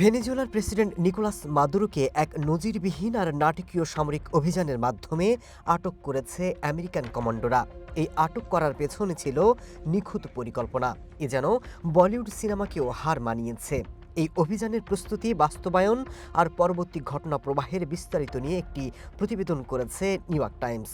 ভেনেজুয়েলার president Nicolas মাদুরোকে এক নজিরবিহীন আর নাটকীয় সামরিক অভিযানের মাধ্যমে আটক করেছে আমেরিকান কমান্ডোরা। এই আটক করার পেছনে ছিল নিখুঁত পরিকল্পনা। এ যেন বলিউড সিনেমাকেও হার মানিয়েছে। এই অভিযানের প্রস্তুতি বাস্তবায়ন আর পরবর্তী ঘটনা প্রবাহের বিস্তারিত নিয়ে একটি প্রতিবেদন করেছে নিউ ইয়র্ক টাইমস।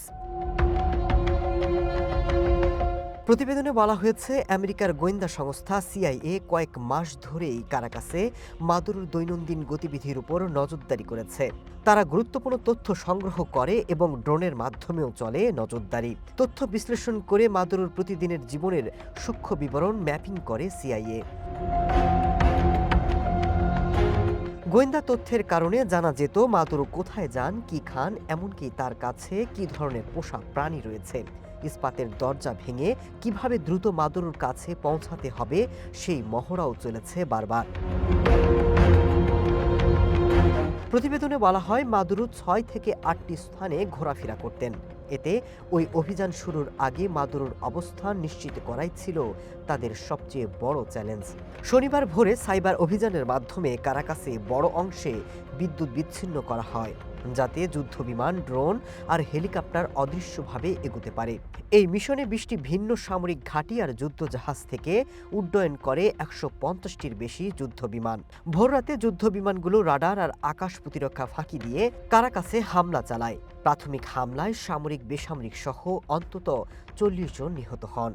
প্রতিবেদনে বলা হয়েছে, আমেরিকার গোয়েন্দা সংস্থা সিআইএ কয়েক মাস ধরেই কারাকাসে মাদুরোর দৈনন্দিন গতিবিধির উপর নজরদারি করেছে। তারা গুরুত্বপূর্ণ তথ্য সংগ্রহ করে এবং ড্রোনের মাধ্যমেও চলে নজরদারি। তথ্য বিশ্লেষণ করে মাদুরোর প্রতিদিনের জীবনের সূক্ষ্ম বিবরণ ম্যাপিং করে সিআইএ। গোয়েন্দা তথ্যের কারণে জানা যেত মাদুরো কোথায় যান, কি খান, এমনকি তার কাছে কি ধরনের পোষা প্রাণী রয়েছে। ইস্পাতের দরজা ভেঙে কীভাবে দ্রুত মাদুরোর কাছে পৌঁছাতে হবে, সেই মহড়াও চলেছে বারবার। প্রতিবেদনে বলা হয়, মাদুরু ছয় থেকে আটটি স্থানে ঘোরাফেরা করতেন। এতে ওই অভিযান শুরুর আগে মাদুরোর অবস্থান নিশ্চিত করাই ছিল তাদের সবচেয়ে বড় চ্যালেঞ্জ। শনিবার ভোরে সাইবার অভিযানের মাধ্যমে কারাকাসে বড় অংশে বিদ্যুৎ বিচ্ছিন্ন করা হয়, যাতে যুদ্ধবিমান, ড্রোন আর হেলিকপ্টার অদৃশ্যভাবে এগোতে পারে। এই মিশনে বিশটি ভিন্ন সামরিক ঘাঁটি আর যুদ্ধজাহাজ থেকে উড্ডয়ন করে একশো পঞ্চাশটির বেশি যুদ্ধ যুদ্ধবিমান। ভোররাতে যুদ্ধবিমানগুলো রাডার আর আকাশ প্রতিরক্ষা ফাঁকি দিয়ে কারাকাসে হামলা চালায়। প্রাথমিক হামলায় সামরিক বেসামরিক সহ অন্তত চল্লিশ জন নিহত হন।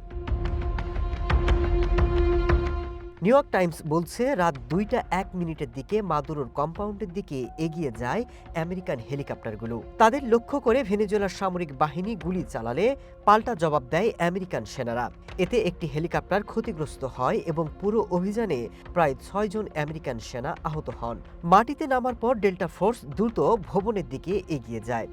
নিউ ইয়র্ক টাইমস বলছে, রাত দুইটা এক মিনিটের দিকে মাদুরোর কম্পাউন্ডের দিকে এগিয়ে যায় আমেরিকান হেলিকপ্টারগুলো। তাদের লক্ষ্য করে ভেনেজুয়েলার সামরিক বাহিনী গুলি চালালে পাল্টা জবাব দেয় আমেরিকান সেনারা। এতে একটি হেলিকপ্টার ক্ষতিগ্রস্ত হয় এবং পুরো অভিযানে প্রায় ছয়জন আমেরিকান সেনা আহত হন। মাটিতে নামার পর ডেল্টা ফোর্স দ্রুত ভবনের দিকে এগিয়ে যায়।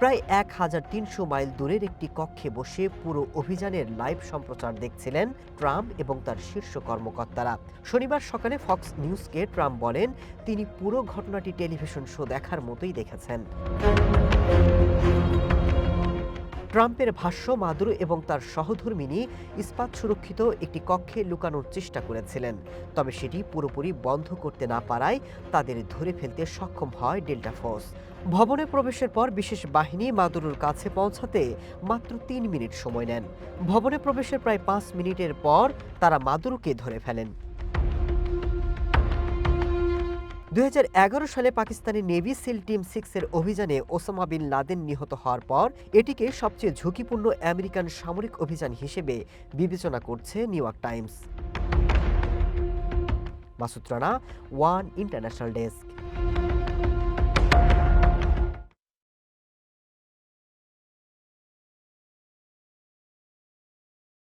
প্রায় এক হাজার তিনশো মাইল দূরের একটি কক্ষে বসে পুরো অভিযানের লাইভ সম্প্রচার দেখছিলেন ট্রাম্প এবং তার শীর্ষ কর্মকর্তারা। শনিবার সকালে ফক্স নিউজকে ট্রাম্প বলেন, তিনি পুরো ঘটনাটি টেলিভিশন শো দেখার মতোই দেখেছেন। ট্রাম্পের ভাষ্য মাদুরো এবং তার সহধর্মিনী ইস্পাত সুরক্ষিত একটি কক্ষে লুকানোর চেষ্টা করেছিলেন। তবে সেটি পুরোপুরি বন্ধ করতে না পারায় তাদের ধরে ফেলতে সক্ষম হয় ডেল্টা ফোর্স। ভবনে প্রবেশের পর বিশেষ বাহিনী মাদুরোর কাছে পৌঁছাতে মাত্র তিন মিনিট সময় নেন। ভবনে প্রবেশের প্রায় পাঁচ মিনিটের পর তারা মাদুরোকে ধরে ফেলেন। দু হাজার এগারো সালে পাকিস্তানি নেভি সিল টিম সিক্সের অভিযানে ওসামা বিন লাদেন নিহত হওয়ার পর এটিকে সবচেয়ে ঝুঁকিপূর্ণ আমেরিকান সামরিক অভিযান হিসেবে বিবেচনা করছে New York Times. Masud Rana, one international desk.